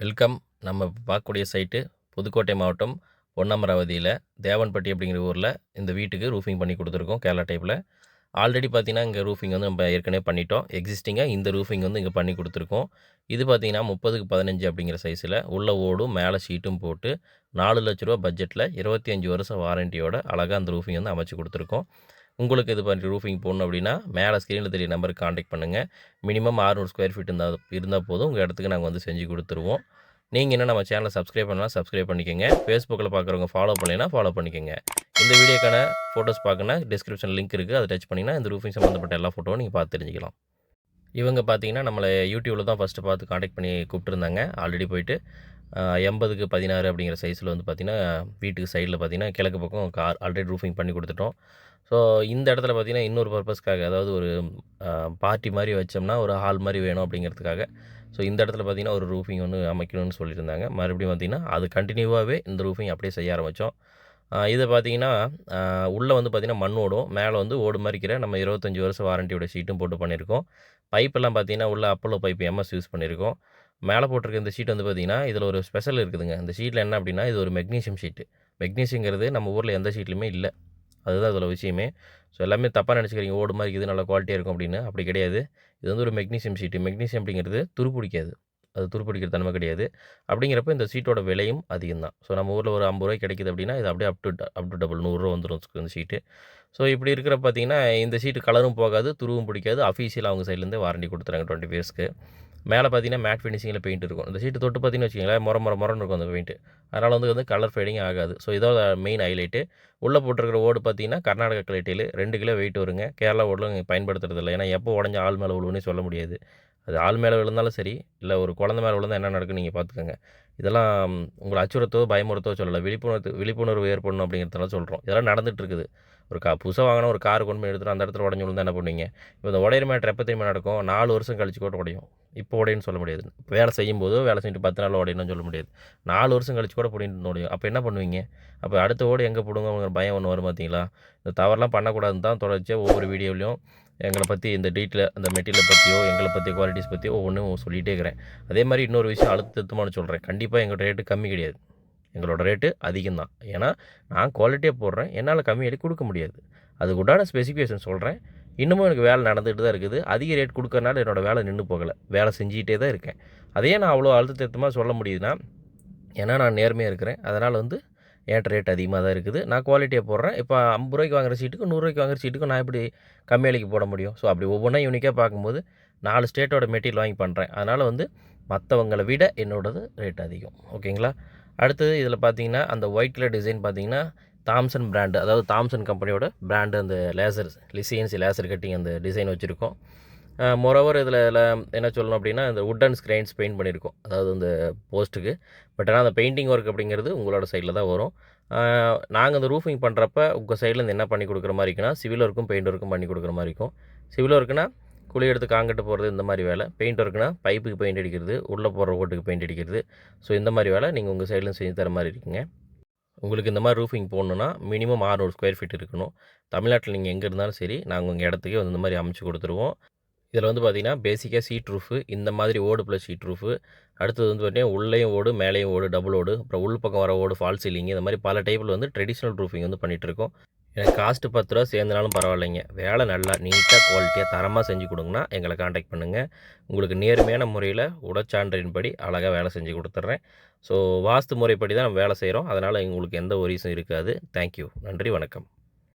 Welcome. நம்ம பார்க்கக்கூடிய site Pudukkottai மாவட்டம் பொன்னமராவதியில் தேவன்பட்டி அப்படிங்கிற ஊரில் இந்த வீட்டுக்கு ரூஃபிங் பண்ணி கொடுத்துருக்கோம் கேரளா டைப்பில் ஆல்ரெடி பார்த்தீங்கன்னா இங்கே ரூஃபிங் வந்து நம்ம ஏற்கனவே பண்ணிட்டோம். எக்ஸிஸ்டிங்காக இந்த ரூஃபிங் வந்து இங்கே பண்ணி கொடுத்துருக்கோம். இது பார்த்தீங்கன்னா முப்பதுக்கு பதினஞ்சு அப்படிங்கிற சைஸில் உள்ள ஓடும் மேலே ஷீட்டும் போட்டு நாலு லட்ச ரூபா பட்ஜெட்டில் இருபத்தி அஞ்சு வருஷம் வாரண்டியோட அழகாக அந்த ரூஃபிங் வந்து அமைச்சு கொடுத்துருக்கோம். உங்களுக்கு இது பண்ணி ரூஃபிங் போடணும் அப்படின்னா மேலே ஸ்க்ரீனில் தெரிய நம்பருக்கு காண்டாக்ட் பண்ணுங்கள் மினிமம் 600 ஸ்கொயர் ஃபீட் இருந்தால் இருந்தால் போதும். உங்கள் இடத்துக்கு நாங்கள் வந்து செஞ்சு கொடுத்துருவோம். நீங்கள் என்ன நம்ம சேனலை சப்ஸ்கிரைப் பண்ணலாம் சப்ஸ்கிரைப் பண்ணிக்கோங்க. ஃபேஸ்புக்கில் பார்க்குறவங்க ஃபாலோ பண்ணலைன்னா ஃபாலோ பண்ணிக்கோங்க. இந்த வீடியோக்கான ஃபோட்டோஸ் பார்க்கணுன்னா டிஸ்கிரிப்ஷன் லிங்க் இருக்குது அதை டச் பண்ணிங்கன்னா இந்த ரூஃபிங் சம்மந்தப்பட்ட எல்லா ஃபோட்டோவும் நீங்கள் பார்த்து தெரிஞ்சுக்கலாம். இவங்க பார்த்தீங்கன்னா நம்மளை யூடியூப்பில் தான் ஃபஸ்ட்டு பார்த்து காண்டாக்ட் பண்ணி கூப்பிட்டுருந்தாங்க. ஆல்ரெடி போயிட்டு எண்பதுக்கு பதினாறு அப்படிங்கிற சைஸில் வந்து பார்த்திங்கன்னா வீட்டுக்கு சைடில் பார்த்தீங்கன்னா கிழக்கு பக்கம் கார் ஆல்ரெடி ரூஃபிங் பண்ணி கொடுத்துட்டோம். ஸோ இந்த இடத்துல பார்த்தீங்கன்னா இன்னொரு பர்பஸ்க்காக அதாவது ஒரு பார்ட்டி மாதிரி வச்சோம்னா ஒரு ஹால் மாதிரி வேணும் அப்படிங்கிறதுக்காக. ஸோ இந்த இடத்துல பார்த்தீங்கன்னா ஒரு ரூஃபிங் ஒன்று அமைக்கணும்னு சொல்லியிருந்தாங்க. மறுபடியும் பார்த்திங்கன்னா அது கண்டினியூவாகவே இந்த ரூஃபிங் அப்படியே செய்ய ஆரம்பித்தோம் இதை பார்த்தீங்கன்னா உள்ளே வந்து பார்த்திங்கன்னா மண் ஓடும். மேலே வந்து ஓடு மாதிரிக்கிற நம்ம இருபத்தஞ்சி வருஷம் வாரண்டியோட ஷீட்டும் போட்டு பண்ணியிருக்கோம். பைப்பெல்லாம் பார்த்தீங்கன்னா உள்ளே அப்போலோ பைப் எம்எஸ் யூஸ் பண்ணியிருக்கோம். மேலே போட்டிருக்க இந்த ஷீட் வந்து பார்த்திங்கன்னா இதில் ஒரு ஸ்பெஷல் இருக்குதுங்க. இந்த ஷீட்டில் என்ன அப்படின்னா இது ஒரு மெக்னீஷியம் ஷீட்டு மெக்னீஷியங்கிறது நம்ம ஊரில் எந்த ஷீட்லையுமே இல்லை. அதுதான் அதில் விஷயமே. ஸோ எல்லாமே தப்பாக நினச்சிக்கிறீங்க. ஓடு மாதிரி இது நல்ல குவாலிட்டியாக இருக்கும் அப்படின்னு. அப்படி கிடையாது. இது வந்து ஒரு மெக்னீஷியம் ஷீட்டு மெக்னீஷியம் அப்படிங்கிறது துருப்பிடிக்காது அது துருப்பிடிக்கிற தன்மை கிடையாது. அப்படிங்கிறப்ப இந்த சீட்டோட விலையும் அதிகம் தான் ஸோ நம்ம ஊரில் ஒரு ஐம்பது ரூபாய் கிடைக்குது அப்படின்னா இது அப்படியே up to up to double நூறுரூவா வந்துடும் இந்த சீட்டு ஸோ இப்படி இருக்கிற பார்த்தீங்கன்னா இந்த சீட்டு கலரும் போகாது துருவும் பிடிக்காது. அஃபீஷியல் அவங்க சைட்லேருந்து வாரண்டி கொடுத்துறாங்க டுவெண்ட்டி இயர்ஸ்க்கு மேலே பார்த்தீங்கன்னா மேட் ஃபினிஷிங்கில் பெயிண்ட் இருக்கும். இந்த சீட்டு தொட்டு பார்த்தீங்கன்னு வச்சுக்கோங்களேன் முற முற முறன்னு இருக்கும் அந்த பெயிண்ட் அதனால் வந்து வந்து கலர் ஃபேடிங் ஆகாது. ஸோ இதோட மெயின் ஹைலைட்டு உள்ளே போட்டிருக்கிற ஓடு பார்த்தீங்கன்னா கர்நாடகா கிளைட்டில் ரெண்டு கிலோ வெயிட் வருங்க. கேரளா ஓடில் இங்கே பயன்படுத்துறது இல்லை. ஏன்னா எப்போ உடஞ்ச ஆள் மேலே விழுவுன்னு சொல்ல முடியாது. அது ஆள் மேலே விழுந்தாலும் சரி இல்லை ஒரு குழந்த மேலே விழுந்தால் என்ன நடக்குன்னு நீங்கள் பார்த்துக்கோங்க. இதெல்லாம் உங்களை அச்சுறுத்தோ பயமுறுத்தோ சொல்லலை. விழிப்புணர்வு விழிப்புணர்வு ஏற்படணும் அப்படிங்கிறதெல்லாம் சொல்கிறோம் இதெல்லாம் நடந்துட்டு இருக்குது ஒரு கா புதுசாக வாங்கினா ஒரு கார் கொண்டு போய் எடுத்துகிட்டு அந்த இடத்துல உடஞ்சி விழுந்தா என்ன பண்ணுவீங்க? இப்போ இந்த உடையிற மேட்ரு எப்போ திரும்ப நடக்கும்? நாலு வருஷம் கழிச்சு கூட உடையும். இப்போ உடையுன்னு சொல்ல முடியாது. வேலை செய்யும்போது வேலை செஞ்சுட்டு பத்து நாள் உடையணும்னு சொல்ல முடியாது. நாலு வருஷம் கழிச்சு கூட போடின்னு முடியும் அப்போ என்ன பண்ணுவீங்க? அப்போ அடுத்த ஓடு எங்கே போடுங்க? பயம் ஒன்று வரும் பார்த்தீங்களா இந்த தவறுலாம் பண்ணக்கூடாதுன்னு தான் தொடர்ச்சியாக ஒவ்வொரு வீடியோலையும் எங்களை பற்றி இந்த டீட்டில் அந்த மெட்டீரியலை பற்றியோ எங்களை பற்றி குவாலிட்டிஸ் பற்றியோ ஒவ்வொன்றும் சொல்லிகிட்டே இருக்கிறேன். அதே மாதிரி இன்னொரு விஷயம் அழுத்தத்துமான சொல்கிறேன் கண்டிப்பாக எங்களோட ரேட்டு கம்மி கிடையாது. எங்களோட ரேட்டு அதிகம் தான். ஏன்னா நான் குவாலிட்டியாக போடுறேன். என்னால் கம்மி கொடுக்க முடியாது. அதுக்கு உண்டான ஸ்பெசிஃபிகேஷன் சொல்கிறேன் இன்னமும் எனக்கு வேலை நடந்துகிட்டு தான் இருக்குது. அதிக ரேட் கொடுக்கறனால என்னோடய வேலை நின்று போகலை. வேலை செஞ்சுக்கிட்டே தான் இருக்கேன். அதையே நான் அவ்வளோ அழுத்தத்தமாக சொல்ல முடியுதுன்னா ஏன்னா நான் நேர்மையாக இருக்கிறேன். அதனால் வந்து என்கிட்ட ரேட் அதிகமாக தான் இருக்குது. நான் குவாலிட்டியாக போடுறேன். இப்போ ஐம்பது ரூபாய்க்கு வாங்குற சீட்டுக்கு நூறுரூவாய்க்கு வாங்குற சீட்டுக்கும் நான் எப்படி கம்மி விலைக்கு போட முடியும்? ஸோ அப்படி ஒவ்வொன்றா யூனிக்காக பார்க்கும்போது நாலு ஸ்டேட்டோட மெட்டீரியல் வாங்கி பண்ணுறேன் அதனால் வந்து மற்றவங்களை விட என்னோடது ரேட் அதிகம். ஓகேங்களா அடுத்தது இதில் பார்த்தீங்கன்னா அந்த ஒயிட் கலர் டிசைன் பார்த்தீங்கன்னா தாம்சன் பிராண்டு அதாவது தாம்சன் கம்பெனியோட பிராண்டு அந்த லேசர் லிசியன்சி லேசர் கட்டிங் அந்த டிசைன் வச்சுருக்கோம். மொரோவர் இதில் என்ன சொல்லணும் அப்படின்னா இந்த உட்டன் ஸ்க்ரைன்ஸ் பெயிண்ட் பண்ணியிருக்கோம் அதாவது இந்த போஸ்ட்டுக்கு பட் ஆனால் அந்த பெயிண்டிங் ஒர்க் அப்படிங்கிறது உங்களோட சைடில் தான் வரும். நாங்கள் அந்த ரூஃபிங் பண்ணுறப்ப உங்கள் சைட்லேருந்து என்ன பண்ணி கொடுக்குற மாதிரி இருக்குன்னா சிவில் ஒர்க்கும் பெயிண்ட் ஒர்க்கும் பண்ணி கொடுக்குற மாதிரி இருக்கும். சிவில் ஒர்க்குனா குழி எடுத்து காங்கிட்டு போகிறது இந்த மாதிரி வேலை. பெயிண்ட் ஒர்க்குனா பைப்புக்கு பெயிண்ட் அடிக்கிறது உள்ளே போடுற ஓட்டுக்கு பெயிண்ட் அடிக்கிறது. ஸோ இந்த மாதிரி வேலை நீங்கள் உங்கள் சைட்லேருந்து செஞ்சு தர மாதிரி இருக்குங்க. உங்களுக்கு இந்த மாதிரி ரூஃபிங் போடணுன்னா மினிமம் 600 ஸ்கொயர் ஃபீட் இருக்கணும். தமிழ்நாட்டில் நீங்கள் எங்கே இருந்தாலும் சரி நாங்கள் உங்கள் இடத்துக்கே வந்து இந்த மாதிரி அமைச்சு கொடுத்துருவோம். இதில் வந்து பார்த்தீங்கன்னா பேசிக்காக சீட் ரூஃபு இந்த மாதிரி ஓடு ப்ளஸ் சீட் ரூஃபு அடுத்தது வந்து பார்த்தீங்கன்னா உள்ளேயும் ஓடு மேலேயும் ஓடு டபுள் ஓடு அப்புறம் உள் பக்கம் வர ஓடு ஃபால் சீலிங் இந்த மாதிரி பல டைப்பில் வந்து ட்ரெடிஷ்னல் ரூஃபிங் வந்து பண்ணிகிட்ருக்கோம் எனக்கு காஸ்ட்டு பத்து ரூபா சேர்ந்தனாலும் பரவாயில்லைங்க. வேலை நல்லா நீட்டாக குவாலிட்டியாக தரமாக செஞ்சு கொடுங்கன்னா எங்களை காண்டாக்ட் பண்ணுங்கள் உங்களுக்கு நேர்மையான முறையில் உடச்சான்றின்படி அழகாக வேலை செஞ்சு கொடுத்துட்றேன். ஸோ வாஸ்து முறைப்படி தான் நம்ம வேலை செய்கிறோம் அதனால் உங்களுக்கு எந்த ஒரிஸும் இருக்காது. தேங்க்யூ நன்றி வணக்கம்.